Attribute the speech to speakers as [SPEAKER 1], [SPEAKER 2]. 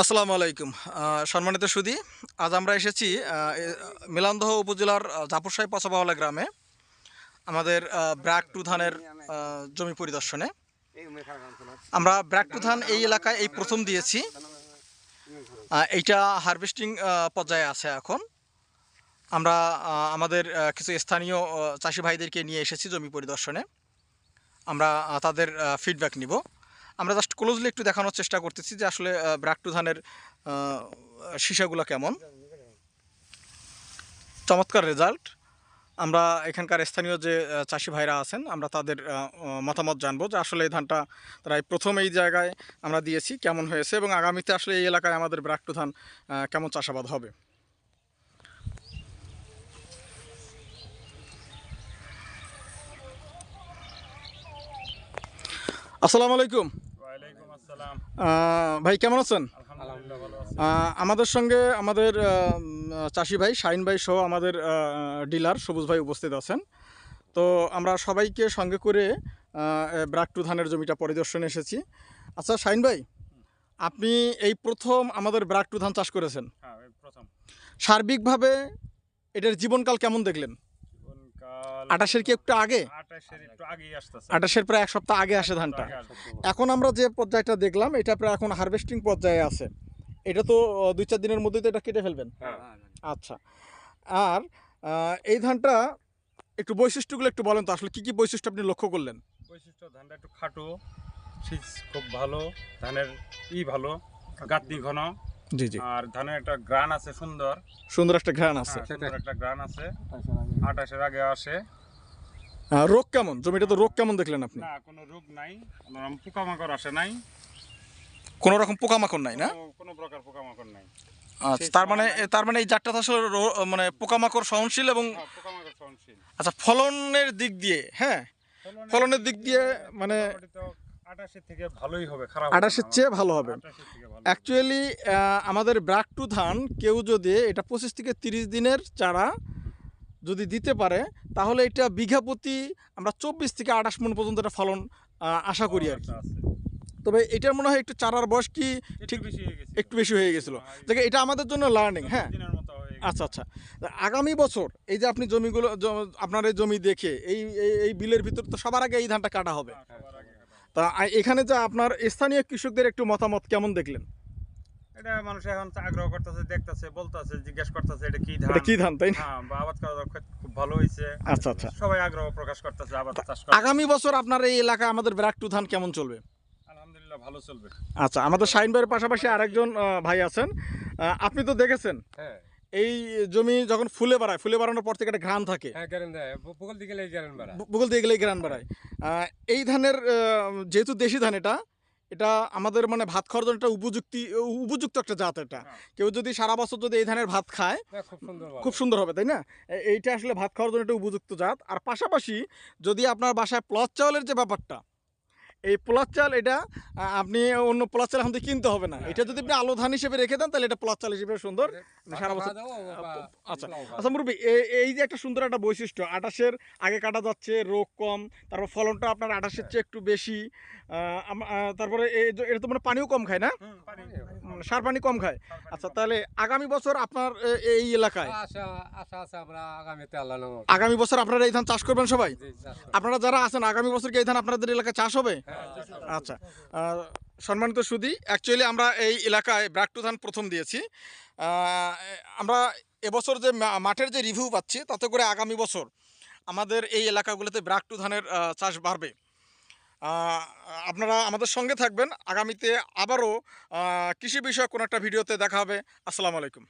[SPEAKER 1] আসসালামু আলাইকুম। সম্মানিত সুদী আজ আমরা এসেছি মিলানদহ উপজেলার আহ, জাফরসাহি পচাবাওয়ালা গ্রামে আমাদের ব্র্যাক টু ধানের জমি পরিদর্শনে। আমরা ব্র্যাক টু ধান এই এলাকায় এই প্রথম দিয়েছি। এইটা হারভেস্টিং পর্যায়ে আছে এখন। আমরা আমাদের কিছু স্থানীয় চাষি ভাইদেরকে নিয়ে এসেছি জমি পরিদর্শনে। আমরা তাদের ফিডব্যাক নিব। আমরা জাস্ট ক্লোজলি একটু দেখানোর চেষ্টা করতেছি যে আসলে ব্র্যাক টু ধানের আহ, সীসাগুলো কেমন। চমৎকার রেজাল্ট আমরা এখানকার স্থানীয় যে চাষি ভাইরা আছেন আমরা তাদের মতামত জানব যে আসলে এই ধানটা তারা প্রথম এই জায়গায় আমরা দিয়েছি কেমন হয়েছে এবং আগামীতে আসলে এই এলাকায় আমাদের ব্র্যাক টু ধান কেমন চাষাবাদ হবে। আসসালামু আলাইকুম। ভাই কেমন আছেন? আমাদের সঙ্গে আমাদের চাষি ভাই শাহিন ভাই সহ আমাদের ডিলার সবুজ ভাই উপস্থিত আছেন। তো আমরা সবাইকে সঙ্গে করে ব্রাক টু ধানের জমিটা পরিদর্শনে এসেছি। আচ্ছা শাহিন ভাই আপনি এই প্রথম আমাদের ব্রাক টু ধান চাষ করেছেন।
[SPEAKER 2] হ্যাঁ
[SPEAKER 1] সার্বিকভাবে এটার জীবনকাল কেমন দেখলেন? আটাশের কি একটু আগে?
[SPEAKER 2] আটাশের
[SPEAKER 1] প্রায় এক সপ্তাহ আগে আসে ধানটা। এখন আমরা যে পর্যায়টা দেখলাম এটা প্রায় এখন হারভেস্টিং পর্যায়ে আছে। এটা তো দুই চার দিনের মধ্যেই তো এটা কেটে ফেলবেন।
[SPEAKER 2] হ্যাঁ।
[SPEAKER 1] আচ্ছা। আর এই ধানটা একটু বৈশিষ্ট্যগুলো একটু বলেন তো আসলে কি কি বৈশিষ্ট্য আপনি লক্ষ্য করলেন?
[SPEAKER 2] বৈশিষ্ট্য ধানটা একটু খাটো শীষ খুব ভালো ধানের ই ভালো গাঁতনি ঘন।
[SPEAKER 1] জি জি।
[SPEAKER 2] আর ধানের একটা গ্রান আছে সুন্দর।
[SPEAKER 1] সুন্দর একটা ঘ্রাণ আছে।
[SPEAKER 2] হ্যাঁ, একটা গ্রান আছে। আটাশের আগে আসে।
[SPEAKER 1] রোগ কেমন? জমিটা তো রোগ কেমন দেখলেন আপনি?
[SPEAKER 2] না কোনো রোগ নাই। কোনো রকম পোকামাকড় আসে নাই।
[SPEAKER 1] কোনো রকম পোকামাকড় নাই না?
[SPEAKER 2] কোনো- প্রকার পোকামাকড় নাই।
[SPEAKER 1] আচ্ছা তার মানে তার মানে এই জাতটা আসলে মানে পোকামাকড় সহনশীল এবং
[SPEAKER 2] হ্যাঁ, পোকামাকড় সহনশীল।
[SPEAKER 1] আচ্ছা ফলনের দিক দিয়ে হ্যাঁ? ফলনের দিক দিয়ে মানে
[SPEAKER 2] আটাশের
[SPEAKER 1] চেয়ে ভালো হবে। অ্যাকচুয়ালি আমাদের ব্রাক টু ধান কেউ যদি এটা পঁচিশ থেকে তিরিশ দিনের চারা যদি দিতে পারে তাহলে এটা বিঘা প্রতি আমরা চব্বিশ থেকে আঠাশ মন পর্যন্ত এটা ফলন আশা করি আর কি।
[SPEAKER 2] আচ্ছা,
[SPEAKER 1] তবে এটার মনে হয় একটু চারার বয়স কি ঠিক
[SPEAKER 2] হয়ে
[SPEAKER 1] একটু বেশি হয়ে গেছিল। দেখে এটা আমাদের জন্য লার্নিং হ্যাঁ।
[SPEAKER 2] হয়ে।
[SPEAKER 1] আচ্ছা আচ্ছা। আগামী বছর এই যে আপনি জমিগুলো আপনার এই জমি দেখে এই এই- বিলের ভিতর তো সবার আগে এই ধানটা কাটা হবে।
[SPEAKER 2] হ্যাঁ।
[SPEAKER 1] তা এখানে যে আপনার স্থানীয় কৃষকদের একটু মতামত কেমন দেখলেন?
[SPEAKER 2] এটা মানুষ এখন আগ্রহ করতেছে দেখতেছে বলতেছে জিজ্ঞেস করতেছে এটা কি ধান?
[SPEAKER 1] এটা কি ধান তাই না?
[SPEAKER 2] হ্যাঁ বা আবাদ করা খুব ভালো হয়েছে।
[SPEAKER 1] আচ্ছা আচ্ছা।
[SPEAKER 2] সবাই আগ্রহ প্রকাশ করতেছে আবাদ চাষ করা
[SPEAKER 1] আগামী বছর আপনার এই এলাকায় আমাদের ধান কেমন চলবে?
[SPEAKER 2] আলহামদুলিল্লাহ ভালো চলবে।
[SPEAKER 1] আচ্ছা আমাদের শাহিন ভাইয়ের পাশাপাশি আরেকজন ভাই আছেন। আপনি তো দেখেছেন
[SPEAKER 3] হ্যাঁ।
[SPEAKER 1] এই জমি যখন ফুলে বাড়ায় ফুলে বাড়ানোর পর থেকে একটা ঘ্রাণ থাকে।
[SPEAKER 3] হ্যাঁ দেয়। বকল দিকে লেগে গ্যারেন বাড়া
[SPEAKER 1] ভূগোল দিয়ে গেলেই ঘ্রাণ বাড়ায়। এই ধানের যেহেতু দেশি ধান এটা এটা আমাদের মানে ভাত খাওয়ার জন্য একটা উপযুক্তি উপযুক্ত একটা জাত এটা।
[SPEAKER 2] হ্যাঁ।
[SPEAKER 1] কেউ যদি সারা বছর যদি এই ধানের ভাত খায়
[SPEAKER 3] হ্যাঁ, খুব সুন্দর
[SPEAKER 1] হবে তাই না? এইটা আসলে ভাত খাওয়ার জন্য একটা উপযুক্ত জাত। আর পাশাপাশি যদি আপনার বাসায় প্লস চাউলের যে ব্যাপারটা এই পোলার চাল এটা আপনি অন্য পোলার চাল আমাদের কিনতে হবে না। এটা যদি আপনি আলো ধান হিসেবে রেখে দেন তাহলে এটা পোলার চাল হিসেবে সুন্দর। সারা বছর আচ্ছা আচ্ছা মুরবি এই- যে একটা সুন্দর একটা বৈশিষ্ট্য আটাশের আগে কাটা যাচ্ছে রোগ কম তারপর ফলনটা আপনার আটাশের চেয়ে একটু বেশি তারপরে এটা তো মানে পানিও কম খায় না? সার পানি কম খায়। আচ্ছা তাহলে আগামী বছর আপনার এই এলাকায়? আগামী বছর আপনারা এই ধান চাষ করবেন সবাই। আপনারা যারা আছেন আগামী বছর কি এই ধান আপনাদের এলাকায় চাষ হবে?
[SPEAKER 3] হ্যাঁ,
[SPEAKER 1] আচ্ছা সম্মানিত সুদী অ্যাকচুয়ালি আমরা এই এলাকায় ব্রাকটু ধান প্রথম দিয়েছি। আমরা এবছর যে মাঠের যে রিভিউ পাচ্ছি তাতে করে আগামী বছর আমাদের এই এলাকাগুলোতে ব্রাকটু ধানের চাষ বাড়বে। আপনারা আমাদের সঙ্গে থাকবেন। আগামীতে আবারও কৃষি বিষয়ক কোনো একটা ভিডিওতে দেখা হবে। আসসালামু আলাইকুম।